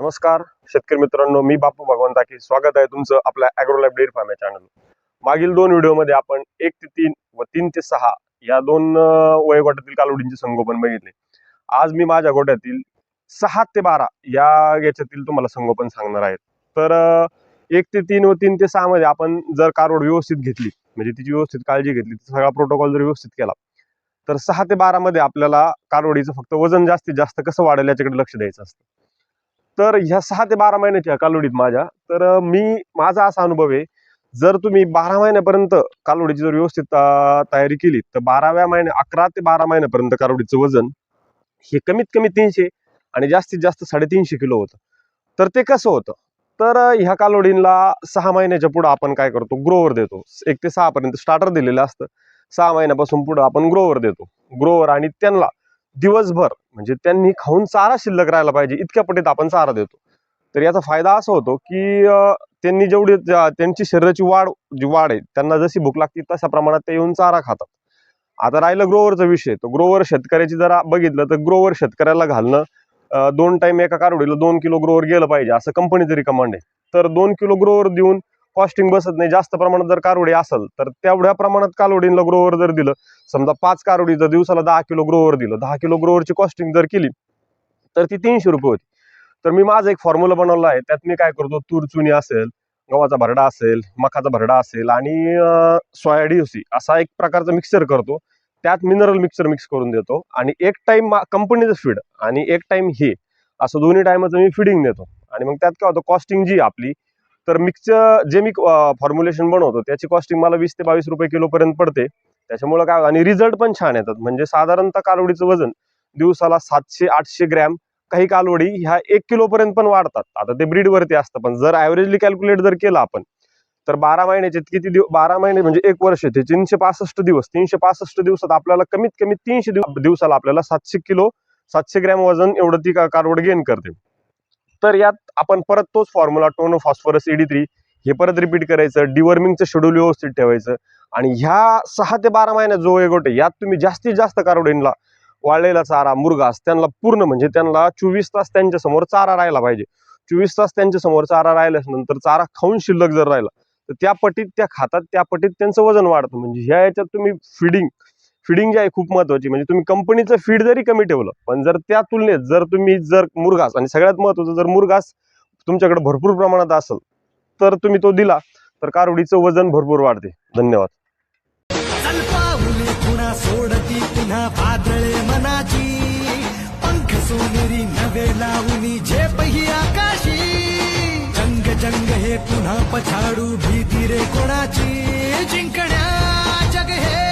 नमस्कार शेतकरी मित्रांनो मी बापू भगवान ताके स्वागत आहे तुमचं आपल्या अॅग्रोलाईफ डेअर फार्म या चॅनल मागील दोन व्हिडिओमध्ये आपण एक ते तीन व तीन ते सहा या दोन वयोगटातील कालवडींचे संगोपन बघितले. आज मी माझ्या गोट्यातील सहा ते बारा या याच्यातील तुम्हाला संगोपन सांगणार आहे. तर एक ते तीन व तीन ते सहा मध्ये आपण जर कारोड व्यवस्थित घेतली म्हणजे तिची व्यवस्थित काळजी घेतली सगळा प्रोटोकॉल जर व्यवस्थित केला तर सहा ते बारामध्ये आपल्याला कारोडीचं फक्त वजन जास्तीत जास्त कसं वाढेल याच्याकडे लक्ष द्यायचं असतं. तर ह्या सहा ते बारा महिन्याच्या कालोडीत माझ्या. तर मी माझा असा अनुभव आहे जर तुम्ही बारा महिन्यापर्यंत कालोडीची जर व्यवस्थित तयारी केली तर बाराव्या महिन्या अकरा ते बारा महिन्यापर्यंत कालोडीचं वजन हे कमीत कमी तीनशे आणि जास्तीत जास्त साडेतीनशे किलो होतं. तर ते कसं होतं? तर ह्या कालोडींना सहा महिन्याच्या पुढं आपण काय करतो? ग्रोवर देतो. एक ते सहापर्यंत स्टार्टर दिलेलं असतं. सहा महिन्यापासून पुढं आपण ग्रोवर देतो. ग्रोवर आणि त्यांना दिवसभर म्हणजे त्यांनी खाऊन चारा शिल्लक राहायला पाहिजे इतक्या पटीत आपण चारा देतो. तर याचा फायदा असा होतो की त्यांनी जेवढी त्यांची शरीराची वाढ जी वाढ आहे त्यांना जशी भूक लागते तशा प्रमाणात ते येऊन चारा खातात. आता राहिलं ग्रोवरचा विषय तर ग्रोवर शेतकऱ्याची जरा बघितलं तर ग्रोवर शेतकऱ्याला घालणं दोन टाइम एका कारवडीला दोन किलो ग्रोवर गेलं पाहिजे असं कंपनीचं रिकमांड आहे. तर दोन किलो ग्रोवर देऊन कॉस्टिंग बसत नाही जास्त प्रमाणात जर कारोडी असेल तर तेवढ्या प्रमाणात कालोडींना ग्रोवर जर दिलं समजा पाच कारोडी जर दिवसाला दहा किलो ग्रोवर दिलं दहा किलो ग्रोवरची कॉस्टिंग जर केली तर ती तीनशे रुपये होती. तर मी माझा एक फॉर्म्युला बनवला आहे त्यात मी काय करतो तूर चुनी असेल गव्हाचा भरडा असेल मकाचा भरडा असेल आणि सोया डीओसी असा एक प्रकारचा मिक्सर करतो. त्यात मिनरल मिक्सर मिक्स करून देतो आणि एक टाइम कंपनीचं फीड आणि एक टाइम हे असं दोन्ही टायमाचं मी फिडिंग देतो. आणि मग त्यात काय होतं कॉस्टिंग जी आपली तर मिक्सचं जे मी फॉर्म्युलेशन बनवतो त्याची कॉस्टिंग मला वीस ते बावीस रुपये किलोपर्यंत पडते. त्याच्यामुळे काय आणि रिझल्ट पण छान येतात. म्हणजे साधारणतः कालवडीचं वजन दिवसाला सातशे आठशे ग्रॅम. काही कालवडी ह्या एक किलोपर्यंत पण वाढतात. आता ते ब्रीडवरती असतं पण जर ॲव्हरेजली कॅल्क्युलेट जर केलं आपण तर बारा महिन्याचे किती दिवस बारा महिने म्हणजे एक वर्ष ते तीनशे पासष्ट दिवस तीनशे पासष्ट दिवसात आपल्याला कमीत कमी तीनशे दिव- दिवसाला आपल्याला सातशे किलो सातशे ग्रॅम वजन एवढं ती का- कारवड गेन करते. तर यात आपण परत तोच फॉर्म्युला टोनो फॉस्फरस ईडी थ्री हे परत रिपीट करायचं डिवर्मिंगचं शेड्यूल व्यवस्थित ठेवायचं आणि ह्या सहा ते बारा महिन्यात जो एगोटे यात तुम्ही जास्तीत जास्त कारवडींना वाळलेला चारा मुरगास त्यांना पूर्ण म्हणजे त्यांना चोवीस तास त्यांच्यासमोर चारा राहायला पाहिजे. चोवीस तास त्यांच्यासमोर चारा राहिल्यास नंतर चारा खाऊन शिल्लक जर राहिला तर त्या पटीत त्या खातात त्या पटीत त्यांचं वजन वाढतं. म्हणजे ह्या याच्यात तुम्ही फिडिंग फिडिंग जी आहे खूप महत्वाची. म्हणजे तुम्ही कंपनीचं फीड जरी कमी ठेवलं पण जर त्या तुलनेत जर तुम्ही जर मुरघास आणि सगळ्यात महत्वाचं जर मुरघास तुमच्याकडे भरपूर प्रमाणात असेल तर तुम्ही तो दिला तर कारवडीचं वजन भरपूर वाढते. धन्यवाद. सोडती जंग हे पुन्हा पछाडू भीती रे कोणाची? जिंकण्या